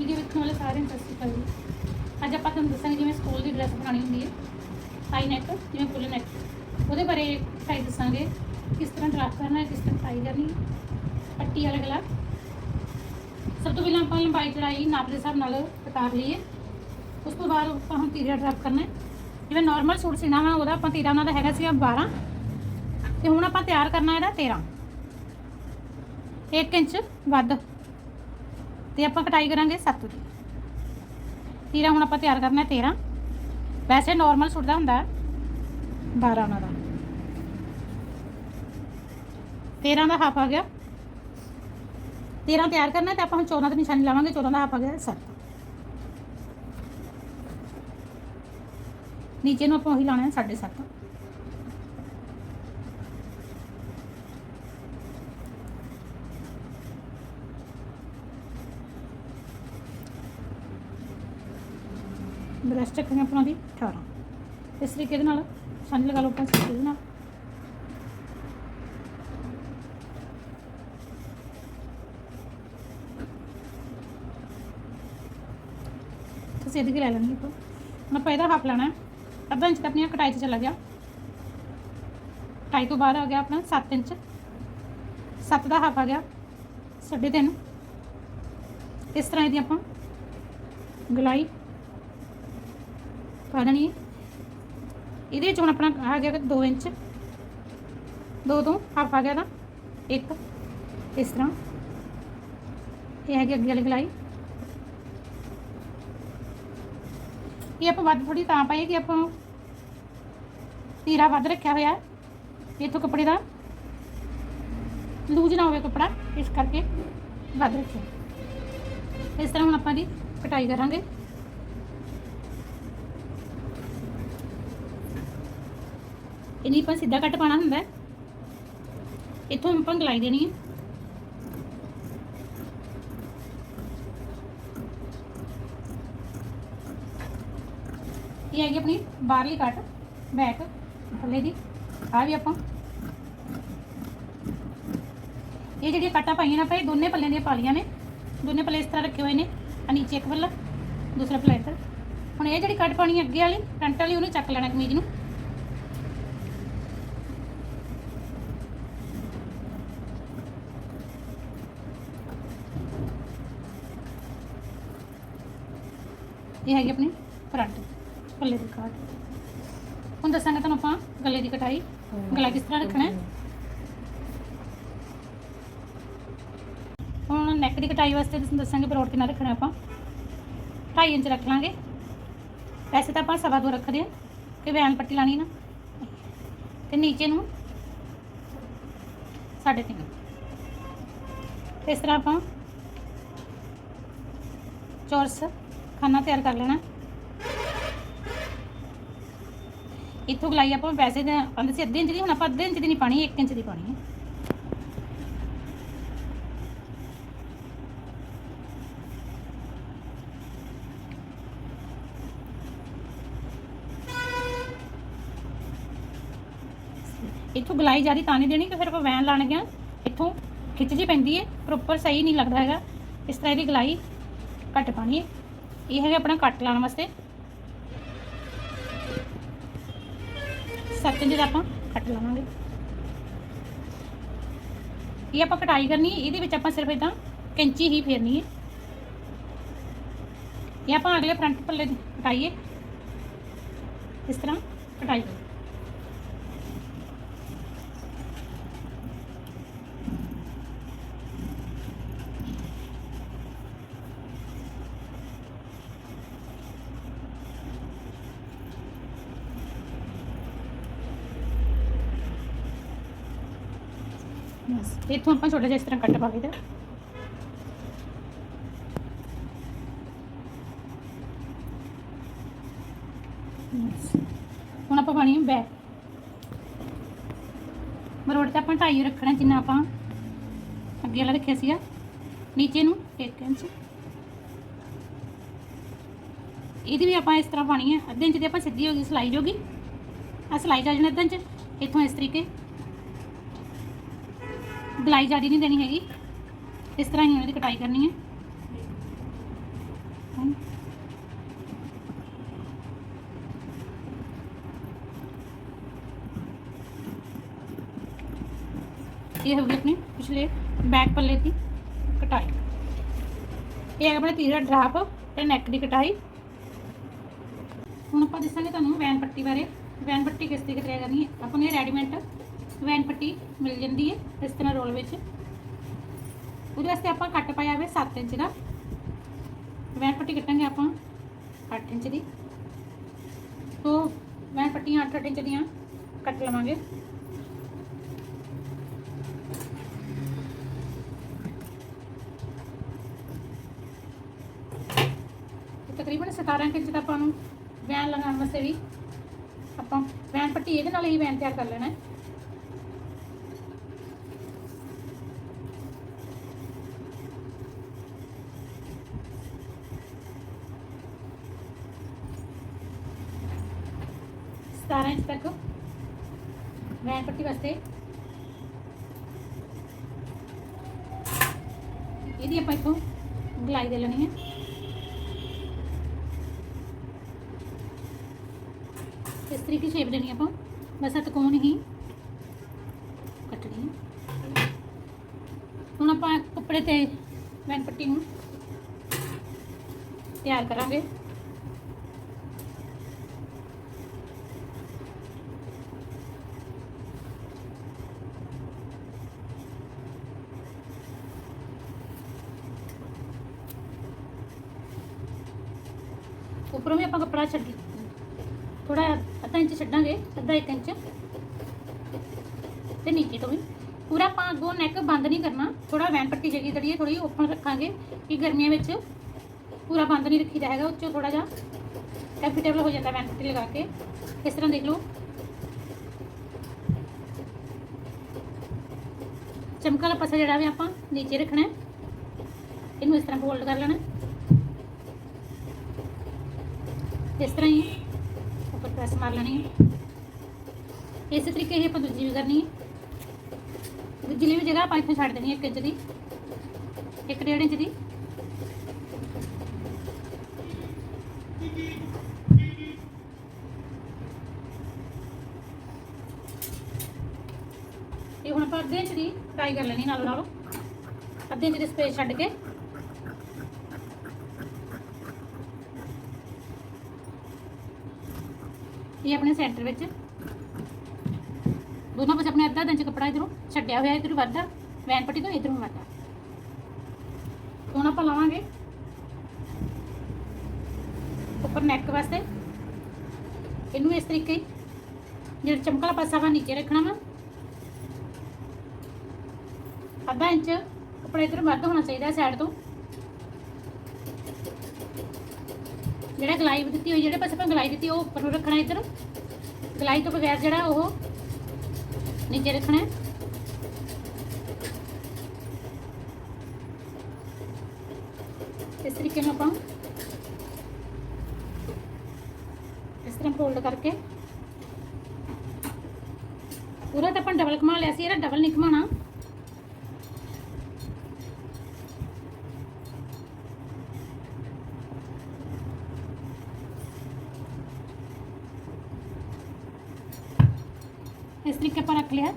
Video ਵੇਖਣ ਵਾਲੇ ਸਾਰਿਆਂ ਨੂੰ ਸਤਿ ਸ਼੍ਰੀ ਅਕਾਲ ਜੀ ਅੱਜ ਆਪਾਂ ਤੁਹਾਨੂੰ ਦੱਸਾਂਗੇ ਜਿਵੇਂ ਸਕੂਲ ਦੀ ਡਰੈਸ ਬਣਾਉਣੀ ਹੁੰਦੀ ਹੈ ਹਾਈ ਨੈਕ ਜਿਵੇਂ ਫੁੱਲ ਨੈਕ ਉਹਦੇ ਬਾਰੇ ਟਾਈ ਦੱਸਾਂਗੇ, ਕਿਸ ਤਰ੍ਹਾਂ ਡਰਾਫਟ ਕਰਨਾ ਹੈ, ਕਿਸ ਤਰ੍ਹਾਂ ਟਾਈ ਕਰਨੀ ਹੈ, ਪੱਟੀ ਵਾਲਾ ਗਲਾ ਸਭ ਤੋਂ ਪਹਿਲਾਂ ਆਪਾਂ ਲੰਬਾਈ ਚੜਾਈ ਨਾਪ ਦੇ ਹਿਸਾਬ ਨਾਲ ਉਤਾਰ ਲਈਏ। ਉਸ ਤੋਂ ਬਾਅਦ ਆਪਾਂ ਹੁਣ ਤੀਰਾ ਡਰਾਫਟ ਕਰਨਾ ਹੈ। ਜਿਵੇਂ ਨਾਰਮਲ ਸੂਟ ਸੀਣਾ ਵਾ, ਉਹਦਾ ਆਪਾਂ ਤੀਰਾ ਉਹਨਾਂ ਦਾ ਹੈਗਾ ਸੀਗਾ 12 ਤੇ ਹੁਣ ਆਪਾਂ ਤਿਆਰ ਕਰਨਾ ਇਹਦਾ 13 1 ਇੰਚ ਵੱਧ। ਤੇ ਆਪਾਂ ਕਟਾਈ ਕਰਾਂਗੇ 7 ਦੀ। ਤੀਰਾ ਹੁਣ ਆਪਾਂ ਤਿਆਰ ਕਰਨਾ ਹੈ 13 ਵੈਸੇ ਨਾਰਮਲ ਸੂਟ ਦਾ ਹੁੰਦਾ ਹੈ 12 ਉਹਨਾਂ ਦਾ। 13 ਦਾ ਹਾਫ ਆ ਗਿਆ। 13 ਤਿਆਰ ਕਰਨਾ ਤੇ ਆਪਾਂ ਹੁਣ 14 ਤੇ ਨਿਸ਼ਾਨੀ ਲਾਵਾਂਗੇ 14 ਦਾ ਹਾਫ ਆ ਗਿਆ 7 ਨੀਚੇ ਨੂੰ ਆਪਾਂ ਉਹੀ ਲਾਣਾ ਹੈ 7.5 ਬ੍ਰੈਸਟ ਰੱਖਾਂਗੇ ਆਪਣਾ ਦੀ 18 ਇਸ ਤਰੀਕੇ ਦੇ ਨਾਲ ਛੰਨ ਲਗਾ ਲਓ ਆਪਾਂ ਇਸ ਤਰੀਕੇ ਦੇ ਨਾਲ। ਤੁਸੀਂ ਇਹਦੀ ਲੈ ਲੈਣੀ ਆਪਾਂ। ਹੁਣ ਆਪਾਂ ਇਹਦਾ ਹਾਫ ਲੈਣਾ ਅੱਧਾ ਇੰਚ ਤਾਂ ਆਪਣੀ ਕਟਾਈ 'ਚ ਚਲਾ ਗਿਆ। ਕਟਾਈ ਤੋਂ ਬਾਅਦ ਆ ਗਿਆ ਆਪਣਾ 7 ਇੰਚ। 7 ਦਾ ਹਾਫ ਆ ਗਿਆ 3.5 ਇਸ ਤਰ੍ਹਾਂ ਇਹਦੀ ਆਪਾਂ ਗਲਾਈ ਪਾ ਦੇਣੀ ਹੈ। ਇਹਦੇ ਵਿੱਚ ਹੁਣ ਆਪਣਾ ਆ ਗਿਆ 2 ਇੰਚ। 2 ਤੋਂ ਹਾਫ ਆ ਗਿਆ ਤਾਂ 1 ਇਸ ਤਰ੍ਹਾਂ। ਇਹ ਹੈਗੀ ਅੱਗੇ ਵਾਲੀ ਗਲਾਈ ਇਹ ਆਪਾਂ ਵੱਧ ਥੋੜੀ ਤਾਂ ਪਾਈ ਕਿ ਆਪਾਂ ਤੀਰਾ ਵੱਧ ਰੱਖਿਆ ਹੋਇਆ ਹੈ। ਇਥੋਂ ਕੱਪੜੇ ਦਾ ਲੂਜ ਨਾ ਹੋਵੇ ਕੱਪੜਾ, ਇਸ ਕਰਕੇ ਵੱਧ ਰੱਖਿਆ। ਇਸ ਤਰ੍ਹਾਂ ਹੁਣ ਆਪਾਂ ਦੀ ਕਟਾਈ ਕਰਾਂਗੇ। ਇਹਨੀ ਆਪਾਂ ਸਿੱਧਾ ਕੱਟ ਪਾਣਾ ਹੁੰਦਾ ਇੱਥੋਂ ਆਪਾਂ ਗਲਾਈ ਦੇਣੀ ਹੈ। ਇਹ ਹੈਗੀ ਆਪਣੀ ਬਾਹਰਲੀ ਕੱਟ ਬੈਕ ਥੱਲੇ ਦੀ। ਆ ਵੀ ਆਪਾਂ। ਇਹ ਜਿਹੜੀਆਂ ਕੱਟਾਂ ਪਾਈਆਂ ਨੇ ਆਪਾਂ, ਇਹ ਦੋਨੇ ਪੱਲਿਆਂ ਦੀਆਂ ਪਾਲੀਆਂ ਨੇ। ਦੋਨੇ ਪੱਲੇ ਇਸ ਤਰ੍ਹਾਂ ਰੱਖੇ ਹੋਏ ਨੇ। ਆ ਨੀਚੇ ਇੱਕ ਪੱਲਾ, ਦੂਸਰਾ ਪੱਲਾ ਇੱਧਰ। ਹੁਣ ਇਹ ਜਿਹੜੀ ਕੱਟ ਪਾਣੀ ਅੱਗੇ ਵਾਲੀ ਫਰੰਟ ਵਾਲੀ, ਉਹਨੂੰ ਚੱਕ ਲੈਣਾ ਕਮੀਜ਼ ਨੂੰ। ਇਹ ਹੈਗੀ ਆਪਣੀ ਫਰੰਟ ਪੱਲੇ ਦੀ ਕਾਟ। ਹੁਣ ਦੱਸਾਂਗੇ ਤੁਹਾਨੂੰ ਆਪਾਂ ਗਲੇ ਦੀ ਕਟਾਈ। ਗਲਾ ਕਿਸ ਤਰ੍ਹਾਂ ਰੱਖਣਾ ਹੈ? ਹੁਣ ਨੈਕ ਦੀ ਕਟਾਈ ਵਾਸਤੇ ਤੁਹਾਨੂੰ ਦੱਸਾਂਗੇ ਬਰੋਡ ਕਿੰਨਾ ਰੱਖਣਾ ਆਪਾਂ। 2.5 ਇੰਚ ਰੱਖ ਲਾਂਗੇ। ਵੈਸੇ ਤਾਂ ਆਪਾਂ ਸਵਾ ਦੋ ਰੱਖਦੇ ਹਾਂ ਕਿ ਵੈਨ ਪੱਟੀ ਲਾਣੀ ਨਾ। ਤੇ ਨੀਚੇ ਨੂੰ ਸਾਢੇ ਤਿੰਨ। ਇਸ ਤਰ੍ਹਾਂ ਆਪਾਂ ਚੌਰਸ ਖਾਨਾ ਤਿਆਰ ਕਰ ਲੈਣਾ ਇੱਥੋਂ ਗਲਾਈ ਆਪਾਂ ਵੈਸੇ ਤਾਂ ਕਹਿੰਦੇ ਸੀ ਅੱਧੇ ਇੰਚ ਦੀ ਹੁਣ ਆਪਾਂ ਅੱਧੇ ਇੰਚ ਦੀ ਨਹੀਂ ਪਾਣੀ 1 ਇੰਚ ਦੀ ਪਾਣੀ ਹੈ ਇੱਥੋਂ ਗਲਾਈ ਜ਼ਿਆਦਾ ਤਾਂ ਨਹੀਂ ਦੇਣੀ ਕਿ ਫਿਰ ਆਪਾਂ ਵੈਨ ਲਾਣ ਗਿਆ ਇੱਥੋਂ ਖਿੱਚ ਜੀ ਪੈਂਦੀ ਹੈ ਪ੍ਰੋਪਰ ਸਹੀ ਨਹੀਂ ਲੱਗਦਾ ਹੈਗਾ ਇਸ ਤਰ੍ਹਾਂ ਦੀ ਗਲਾਈ ਘੱਟ ਪਾਣੀ ਹੈ ਇਹ ਹੈਗਾ ਆਪਣਾ ਕੱਟ ਲਾਉਣ ਵਾਸਤੇ। 7 ਇੰਚ ਦਾ ਆਪਾਂ ਕੱਟ ਲਾਵਾਂਗੇ। ਇਹ ਆਪਾਂ ਕਟਾਈ ਕਰਨੀ ਹੈ ਇਹਦੇ ਵਿੱਚ ਆਪਾਂ ਸਿਰਫ ਇਦਾਂ ਕੈਂਚੀ ਹੀ ਫੇਰਨੀ ਹੈ। ਇਹ ਆਪਾਂ ਅਗਲੇ ਫਰੰਟ ਪੱਲੇ ਕਟਾਈਏ। ਇਸ ਤਰ੍ਹਾਂ ਕਟਾਈ ਕਰੋ। ਬਸ। ਇੱਥੋਂ ਆਪਾਂ ਛੋਟਾ ਜਿਹਾ ਇਸ ਤਰ੍ਹਾਂ ਕੱਟ ਪਾ ਲਈਦਾ। ਹੁਣ ਆਪਾਂ ਪਾਣੀ ਹੈ ਮਰੋੜ ਤੇ ਆਪਾਂ ਢਾਈ ਰੱਖਣਾ ਜਿੰਨਾ ਆਪਾਂ ਅੱਗੇ ਵਾਲਾ ਰੱਖਿਆ ਸੀਗਾ। ਨੀਚੇ ਨੂੰ 1 ਇੰਚ। ਇਹਦੀ ਵੀ ਆਪਾਂ ਇਸ ਤਰ੍ਹਾਂ ਪਾਣੀ ਹੈ। ਅੱਧੇ ਇੰਚ ਦੀ ਆਪਾਂ ਸਿੱਧੀ ਹੋ ਗਈ, ਸਲਾਈ ਜੋਗੀ। ਆ ਸਲਾਈ ਜਾ ਜਾਣਾ ਅੱਧੇ ਇੰਚ। ਇੱਥੋਂ ਇਸ ਤਰੀਕੇ ਗਲਾਈ ਜ਼ਿਆਦਾ ਨਹੀਂ ਦੇਣੀ ਹੈਗੀ। ਇਸ ਤਰ੍ਹਾਂ ਹੀ ਉਹਨਾਂ ਦੀ ਕਟਾਈ ਕਰਨੀ ਹੈ। ਇਹ ਹੋ ਗਈ ਆਪਣੀ ਪਿਛਲੇ ਬੈਕ ਪੱਲੇ ਦੀ ਕਟਾਈ। ਇਹ ਹੈ ਆਪਣੇ ਤੀਸਰਾ ਡਰਾਪ ਤੇ ਨੈਕ ਦੀ ਕਟਾਈ। ਹੁਣ ਆਪਾਂ ਦੱਸਾਂਗੇ ਤੁਹਾਨੂੰ ਵੈਨ ਪੱਟੀ ਬਾਰੇ। ਵੈਨ ਪੱਟੀ ਕਿਸ ਤਰੀਕੇ ਤਰ੍ਹਾਂ ਕਰਨੀ ਹੈ? ਆਪਾਂ ਨੇ ਰੈਡੀਮੇਡ ਵੈਨ ਪੱਟੀ ਮਿਲ ਜਾਂਦੀ ਹੈ ਇਸ ਤਰ੍ਹਾਂ ਰੋਲ ਵਿੱਚ। ਉਹਦੇ ਵਾਸਤੇ ਆਪਾਂ ਕੱਟ ਪਾਇਆ ਹੋਵੇ 7 ਇੰਚ ਦਾ। ਵੈਨ ਪੱਟੀ ਕੱਟਾਂਗੇ ਆਪਾਂ 8 ਇੰਚ ਦੀ। ਸੋ ਵੈਨ ਪੱਟੀਆਂ 8 ਇੰਚ ਦੀਆਂ ਕੱਟ ਲਵਾਂਗੇ। ਤਕਰੀਬਨ 17 ਕੁ ਇੰਚ ਦਾ ਆਪਾਂ ਨੂੰ ਵੈਨ ਲਗਾਉਣ ਵਾਸਤੇ ਵੀ ਆਪਾਂ ਵੈਨ ਪੱਟੀ ਇਹਦੇ ਨਾਲ ਹੀ ਵੈਨ ਤਿਆਰ ਕਰ ਲੈਣਾ ਹੈ। ਸਤਾਰਾਂ ਇੰਚ ਤੱਕ। ਵੈਨ ਪੱਟੀ ਵਾਸਤੇ। ਇਹਦੀ ਆਪਾਂ ਇੱਥੋਂ ਗਲਾਈ ਦੇ ਲੈਣੀ ਹੈ ਇਸ ਤਰੀਕੇ ਸ਼ੇਪ ਦੇਣੀ ਆਪਾਂ। ਬਸ ਆ ਤਕੋਣ ਹੀ ਕੱਟਣੀ ਹੈ ਹੁਣ ਆਪਾਂ ਕੱਪੜੇ ਤੇ, ਵੈਨ ਪੱਟੀ ਨੂੰ ਤਿਆਰ ਕਰਾਂਗੇ। ਉੱਪਰੋਂ ਵੀ ਆਪਾਂ ਕੱਪੜਾ ਛੱਡੀ ਥੋੜਾ ਅੱਧਾ ਇੰਚ ਛੱਡਾਂਗੇ, ਅੱਧਾ ਇੱਕ ਇੰਚ। ਤੇ ਨੀਚੇ ਤੋਂ ਵੀ। ਪੂਰਾ ਆਪਾਂ ਅੱਗੋਂ ਨੈਕ ਬੰਦ ਨਹੀਂ ਕਰਨਾ। ਥੋੜਾ ਵੈਨ ਪੱਟੀ ਜਗੀ ਜਿਹੜੀ ਹੈ ਥੋੜੀ ਓਪਨ ਰੱਖਾਂਗੇ ਕਿ ਗਰਮੀਆਂ ਵਿੱਚ ਪੂਰਾ ਬੰਦ ਨਹੀਂ ਰੱਖੀਦਾ ਹੈਗਾ ਉੱਚੋਂ ਥੋੜਾ ਜਿਹਾ ਕੰਫਰਟੇਬਲ ਹੋ ਜਾਂਦਾ ਵੈਨ ਪੱਟੀ ਲਗਾ ਕੇ। ਇਸ ਤਰ੍ਹਾਂ ਦੇਖ ਲਓ। ਚਮਕਾ ਵਾਲਾ ਪਾਸਾ ਜਿਹੜਾ ਵੀ ਆਪਾਂ ਨੀਚੇ ਰੱਖਣਾ ਇਹਨੂੰ ਇਸ ਤਰ੍ਹਾਂ ਫੋਲਡ ਕਰ ਲੈਣਾ ਇਸ ਤਰ੍ਹਾਂ ਹੀ ਉੱਪਰ ਪ੍ਰੈਸ ਮਾਰ ਲੈਣੀ ਹੈ। ਇਸੇ ਤਰੀਕੇ ਹੀ ਆਪਾਂ ਦੂਜੀ ਵੀ ਕਰਨੀ ਹੈ। ਦੂਜੀ ਲਈ ਵੀ ਜਗ੍ਹਾ ਆਪਾਂ ਇੱਥੇ ਛੱਡ ਦੇਣੀ ਹੈ 1 ਇੰਚ ਦੀ 1.5 ਇੰਚ ਦੀ। ਇਹ ਹੁਣ ਆਪਾਂ ਅੱਧੇ ਇੰਚ ਦੀ ਟਾਈ ਕਰ ਲੈਣੀ ਨਾਲੋਂ ਨਾਲੋਂ। ਅੱਧੇ ਇੰਚ ਦੀ ਸਪੇਸ ਛੱਡ ਕੇ। ਇਹ ਆਪਣੇ ਸੈਂਟਰ ਵਿੱਚ। ਦੋਨੋਂ ਪਾਸੇ ਆਪਣੇ ਅੱਧਾ ਇੰਚ ਕੱਪੜਾ ਇਧਰੋਂ ਛੱਡਿਆ ਹੋਇਆ, ਇਧਰੋਂ ਵੱਧਾ ਵੈਨ ਪੱਟੀ ਤੋਂ ਇਧਰੋਂ ਵੱਧਾ ਹੁਣ ਆਪਾਂ ਲਾਵਾਂਗੇ ਉੱਪਰ ਨੈਕ ਵਾਸਤੇ। ਇਹਨੂੰ ਇਸ ਤਰੀਕੇ ਹੀ, ਜਿਹੜਾ ਚਮਕਲਾ ਪਾਸਾ ਵਾ, ਨੀਚੇ ਰੱਖਣਾ ਵਾ। ਅੱਧਾ ਇੰਚ ਕੱਪੜਾ ਇਧਰ ਵੱਧ ਹੋਣਾ ਚਾਹੀਦਾ ਸਾਈਡ ਤੋਂ। ਜਿਹੜਾ ਗਲਾਈ ਦਿੱਤੀ ਹੋਈ, ਜਿਹੜੇ ਪਾਸੇ ਆਪਾਂ ਗਲਾਈ ਦਿੱਤੀ, ਉਹ ਉੱਪਰ ਨੂੰ ਰੱਖਣਾ ਇੱਧਰ ਗਲਾਈ ਤੋਂ ਬਗੈਰ ਜਿਹੜਾ ਉਹ ਨੀਚੇ ਰੱਖਣਾ ਹੈ। ਇਸ ਤਰੀਕੇ ਨਾਲ ਆਪਾਂ ਇਸ ਤਰ੍ਹਾਂ ਫੋਲਡ ਕਰਕੇ ਪੂਰਾ ਤਾਂ ਆਪਾਂ ਡਬਲ ਘੁਮਾ ਲਿਆ ਸੀ, ਇਹਦਾ ਡਬਲ ਨਹੀਂ ਘੁਮਾਉਣਾ ਇਸ ਤਰੀਕੇ ਆਪਾਂ ਰੱਖ ਲਿਆ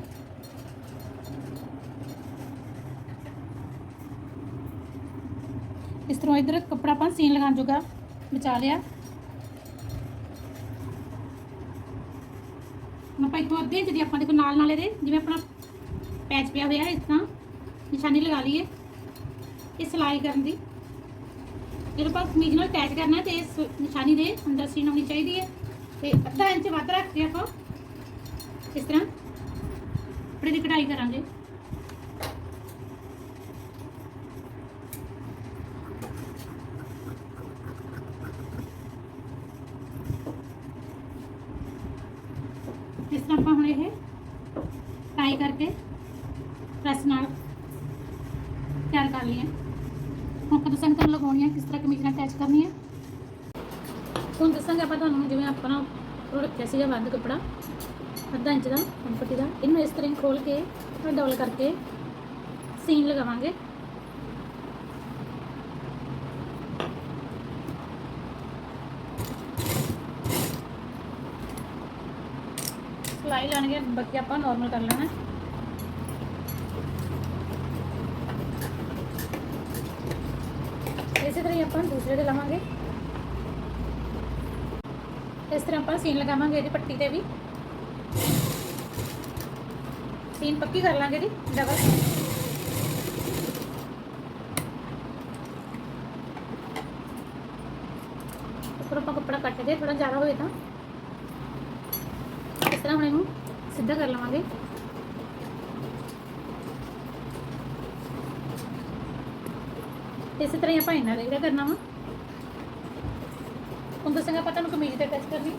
ਇਸ ਤਰ੍ਹਾਂ ਇਧਰ ਕੱਪੜਾ ਆਪਾਂ ਸੀਨ ਲਗਾਉਣ ਜੋਗਾ ਬਚਾ ਲਿਆ ਹੁਣ ਆਪਾਂ ਇੱਥੋਂ ਅੱਧੇ ਇੰਚ ਦੀ ਆਪਾਂ ਦੇਖੋ ਨਾਲ ਨਾਲ ਇਹਦੇ ਜਿਵੇਂ ਆਪਣਾ ਪੈਚ ਪਿਆ ਹੋਇਆ ਇਸ ਤਰ੍ਹਾਂ ਨਿਸ਼ਾਨੀ ਲਗਾ ਲਈਏ ਇਹ ਸਿਲਾਈ ਕਰਨ ਦੀ ਜਦੋਂ ਆਪਾਂ ਕਮੀਜ਼ ਨਾਲ ਅਟੈਚ ਕਰਨਾ ਹੈ ਤੇ ਇਸ ਨਿਸ਼ਾਨੀ ਦੇ ਅੰਦਰ ਸੀਨ ਹੋਣੀ ਚਾਹੀਦੀ ਹੈ ਤੇ ਅੱਧਾ ਇੰਚ ਵੱਧ ਰੱਖ ਕੇ ਆਪਾਂ ਇਸ ਤਰ੍ਹਾਂ ਕੱਪੜੇ ਦੀ ਕਢਾਈ ਕਰਾਂਗੇ ਇਸ ਤਰ੍ਹਾਂ ਆਪਾਂ ਹੁਣ ਇਹ ਟਾਈ ਕਰਕੇ ਪ੍ਰੈਸ ਨਾਲ ਤਿਆਰ ਕਰ ਲਈਏ ਹੁਣ ਆਪਾਂ ਦੱਸਾਂਗੇ ਤੁਹਾਨੂੰ ਲਗਾਉਣੀ ਹੈ ਕਿਸ ਤਰ੍ਹਾਂ ਕਮੀਜ਼ ਨਾਲ ਅਟੈਚ ਕਰਨੀ ਹੈ ਹੁਣ ਦੱਸਾਂਗੇ ਆਪਾਂ ਤੁਹਾਨੂੰ ਜਿਵੇਂ ਆਪਣਾ ਉਹ ਰੱਖਿਆ ਸੀਗਾ ਬੰਦ ਕੱਪੜਾ। ਅੱਧਾ ਇੰਚ ਦਾ ਪੰਪਟੀ ਦਾ। ਇਹਨੂੰ ਇਸ ਤਰ੍ਹਾਂ ਖੋਲ ਕੇ ਡਬਲ ਕਰਕੇ ਸੀਨ ਲਗਾਵਾਂਗੇ। ਫਲਾਈ ਲਾਣਗੇ ਬਾਕੀ ਆਪਾਂ ਨਾਰਮਲ ਕਰ ਲੈਣਾ। ਇਸੇ ਤਰ੍ਹਾਂ ਹੀ ਆਪਾਂ ਦੂਸਰੇ ਦੇ ਲਾਵਾਂਗੇ। ਇਸ ਤਰ੍ਹਾਂ ਆਪਾਂ ਸੀਨ ਲਗਾਵਾਂਗੇ ਇਹਦੀ ਪੱਟੀ ਤੇ ਵੀ। ਸੀਨ ਪੱਕੀ ਕਰ ਲਾਂਗੇ ਜੀ ਡਬਲ ਉੱਪਰ ਆਪਾਂ ਕੱਪੜਾ ਕੱਟ ਕੇ ਥੋੜਾ ਜ਼ਿਆਦਾ ਹੋਏ ਤਾਂ। ਇਸ ਤਰ੍ਹਾਂ ਹੁਣ ਇਹਨੂੰ ਸਿੱਧਾ ਕਰ ਲਵਾਂਗੇ। ਇਸੇ ਤਰ੍ਹਾਂ ਹੀ ਆਪਾਂ ਇਹਨਾਂ ਦਾ ਜਿਹੜਾ ਕਰਨਾ ਵਾ। ਹੁਣ ਦੱਸਾਂਗਾ ਆਪਾਂ ਤੁਹਾਨੂੰ ਕਮੀਜ਼ ਤੇ ਟੈਸਟ ਕਰਨੀ